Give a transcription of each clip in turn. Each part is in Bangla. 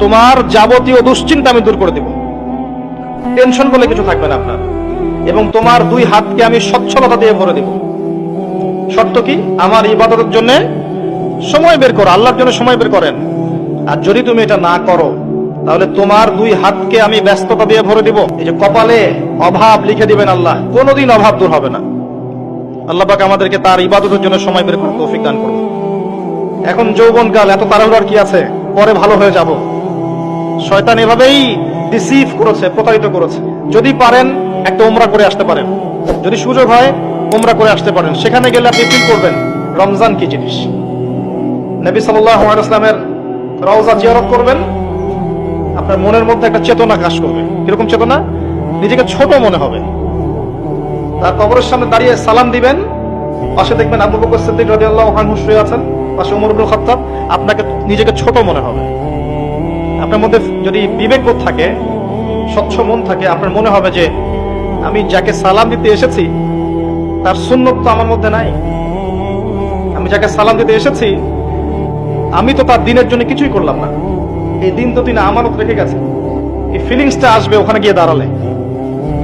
তোমার যাবতীয় দুশ্চিন্তা আমি দূর করে দেব। টেনশন বলে কিছু থাকবে না আপনার। এবং তোমার দুই হাতকে আমি সচ্ছলতা দিয়ে ভরে দেব। শর্ত কি? আমার ইবাদতের জন্য সময় বের করো, আল্লাহর জন্য সময় বের করেন। আর যদি তুমি এটা না করো, তাহলে তোমার দুই হাতকে আমি ব্যস্ততা দিয়ে ভরে দিব। এই যে কপালে অভাব লিখে দিবেন আল্লাহ, কোনোদিন অভাব দূর হবে না। আল্লাহ পাক আমাদেরকে তার ইবাদতের জন্য সময় বের করে তৌফিক দান করুন। এখন যৌবনকাল, এত তাড়াহুড়ার কি আছে? পরে ভালো হয়ে যাব। শয়তান এভাবেই ডিসিভ করেছে, প্রতারিত করেছে। যদি পারেন, একটা উমরা করে আসতে পারেন। যদি সুযোগ হয়, উমরা করে আসতে পারেন। সেখানে গেলে আপনি ফিল করবেন, রমজান কি জিনিস? নবী সাল্লাল্লাহু আলাইহি ওয়াসাল্লামের রওজা জিয়ারত করবেন, আপনার মনের মধ্যে একটা চেতনা কাজ করবে। কীরকম চেতনা? নিজেকে ছোট মনে হবে। তার কবরের সামনে দাঁড়িয়ে সালাম দিবেন। পাশে দেখবেন আবু বকর সিদ্দিক রাদিয়াল্লাহু আনহু শুয়ে আছেন। পাশে ওমর ইবনে খাত্তাব। আপনাকে নিজেকে ছোট মনে হবে। আপনার মধ্যে যদি বিবেক বোধ থাকে, স্বচ্ছ মন থাকে, আপনার মনে হবে যে আমি যাকে সালাম দিতে এসেছি, তার সুন্নত তো আমার মধ্যে নাই। আমি যাকে সালাম দিতে এসেছি, আমি তো তার দিনের জন্য কিছুই করলাম না। এই দিন তো তিনি আমানত রেখে গেছে এই ফিলিংসটা আসবে ওখানে গিয়ে দাঁড়ালে।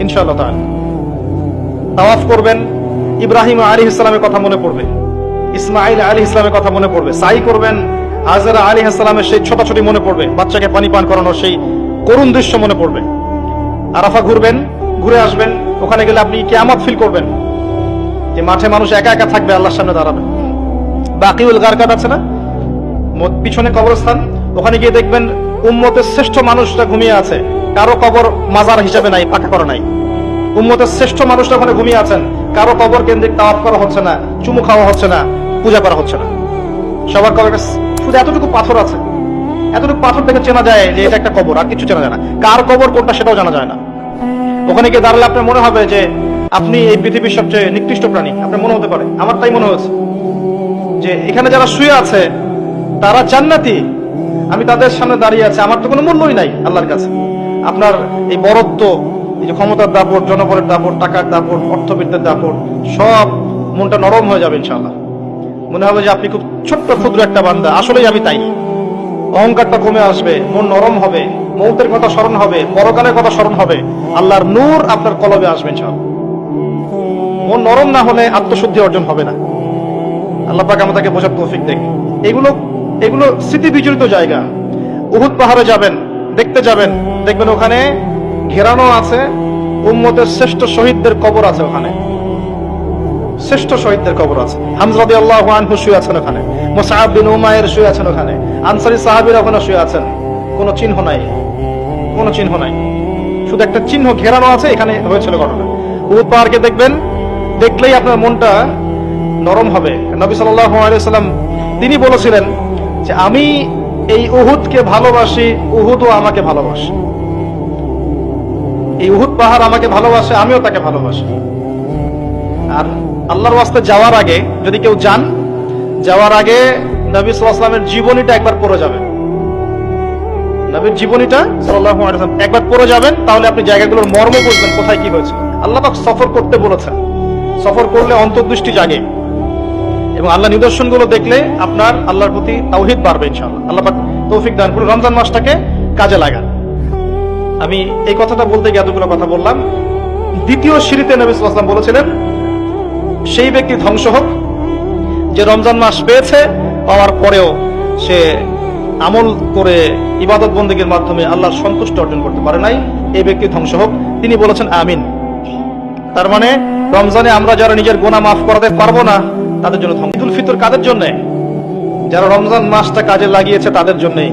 ইনশাআল্লাহ তাআলা। তাওয়াফ করবেন, ইব্রাহিম আলী ইসলামের কথা মনে পড়বে ইসমাইল আলী ইসলামের কথা মনে পড়বে। সাই করবেন হাজারা আলী ইসলামের সেই ছোটাছুটি মনে পড়বে। বাচ্চাকে পানি পান করানোর সেই করুণ দৃশ্য মনে পড়বে। আরাফা ঘুরবেন, ঘুরে আসবেন। ওখানে গেলে আপনি কেয়ামত ফিল করবেন। যে মাঠে মানুষ একা একা থাকবে, আল্লাহর সামনে দাঁড়াবে। বাকিউল গারকাত আছে না? পিছনে কবরস্থান। ওখানে গিয়ে দেখবেন উম্মতের শ্রেষ্ঠ মানুষটা ঘুমিয়ে আছে। কারও কবর মাজার হিসাবে নাই, পাকা করা নাই। উম্মতের শ্রেষ্ঠ মানুষটা ওখানে ঘুমিয়ে আছেন। কারও কবর কেন্দ্রিক তাওয়াফ করা হচ্ছে না, চুমু খাওয়া হচ্ছে না, পূজা করা হচ্ছে না। সবার কবরে শুধু এতটুকু পাথর আছে। এতটুকু পাথর দেখে চেনা যায় যে এটা একটা কবর, আর কিছু চেনা যায় না। কার কবর, কোনটা সেটাও জানা যায় না। ওখানে গিয়ে দাঁড়ালে আপনার মনে হবে যে আপনি এই পৃথিবীর সবচেয়ে নিকৃষ্ট প্রাণী। আপনার মনে হতে পারে আমার তাই মনে হয়েছে। যে এখানে যারা শুয়ে আছে, তারা জান্নাতি। আমি তাদের সামনে দাঁড়িয়ে আছি, আমার তো কোনো মূল্যই নাই আল্লাহর কাছে। আপনার এই বরত্ব, এই যে ক্ষমতার দাপট, জনবলের দাপট, টাকার দাপট অর্থবিদ্যার দাপট, সব মনটা নরম হয়ে যাবে ইনশাআল্লাহ। মনে হবে যে আপনি খুব ছোট্ট, ক্ষুদ্র একটা বান্দা। আসলেই আমি তাই। অহংকারটা কমে আসবে, মন নরম হবে, মৌতের কথা স্মরণ হবে, পরকালের কথা স্মরণ হবে, আল্লাহর নূর আপনার কলবে আসবে, ইনশাআল্লাহ। মন নরম না হলে আত্মশুদ্ধি অর্জন হবে না। আল্লাহ পাক আমাদেরকে বোঝার তৌফিক দেখ এগুলো এগুলো স্মৃতি বিজড়িত জায়গা। উহুদ পাহাড়ে যাবেন, দেখতে যাবেন। দেখবেন ওখানে ঘেরানো আছে, উম্মতের শ্রেষ্ঠ শহীদদের কবর আছে ওখানে। শ্রেষ্ঠ শহীদদের কবর আছে। হামজাদি আল্লাহ আনহু শুয়ে আছেন ওখানে। মোসাহাব বিন উমায়ের শুয়ে আছেন ওখানে। আনসারি সাহাবির ওখানে শুয়ে আছেন। কোনো চিহ্ন নাই। কোনো চিহ্ন নাই। শুধু একটা চিহ্ন ঘেরানো আছে, এখানে হয়েছিল ঘটনা। উহুদ পাহাড়কে দেখবেন, দেখলেই আপনার মনটা নরম হবে। নবী সাল্লাম তিনি বলেছিলেন যে, আমি এই উহুদকে ভালোবাসি, উহুদও আমাকে ভালোবাসে। এই উহুদ পাহাড় আমাকে ভালোবাসে, আমিও তাকে ভালোবাসি। আর আল্লাহর ওয়াস্তে যাওয়ার আগে যদি কেউ যান, যাওয়ার আগে নবী সাল্লামের জীবনীটা একবার পড়ে যাবেন। নবীর জীবনীটা ওয়াসাল্লাম একবার পড়ে যাবেন, তাহলে আপনি জায়গাগুলোর মর্ম বুঝবেন কোথায় কি হয়েছে। আল্লাহ পাক সফর করতে বলেছেন। সফর করলে অন্তর্দৃষ্টি জাগে এবং আল্লাহ নিদর্শনগুলো দেখলে আপনার আল্লাহর প্রতি তাওহিদ বাড়বে ইনশাআল্লাহ। আল্লাহ পাক তৌফিক দান করে রমজান মাসটাকে কাজে লাগান। আমি এই কথাটা বলতে গিয়ে এতগুলো কথা বললাম। দ্বিতীয় সিঁড়িতে নবী সাল্লাল্লাহু বলেছিলেন সেই ব্যক্তি ধ্বংস হোক, যে রমজান মাস পেয়েছে, পাওয়ার পরেও সে আমল করে ইবাদত বন্দীগীর মাধ্যমে আল্লাহর সন্তুষ্ট অর্জন করতে পারে নাই, এই ব্যক্তি ধ্বংস হোক। তিনি বলেছেন, আমিন। তার মানে রমজানে আমরা যারা নিজের গোনা মাফ করাতে পারব না, তাদের জন্য ধ্বংস। ঈদুল ফিতর কাদের জন্য? যারা রমজান মাসটা কাজে লাগিয়েছে, তাদের জন্যই।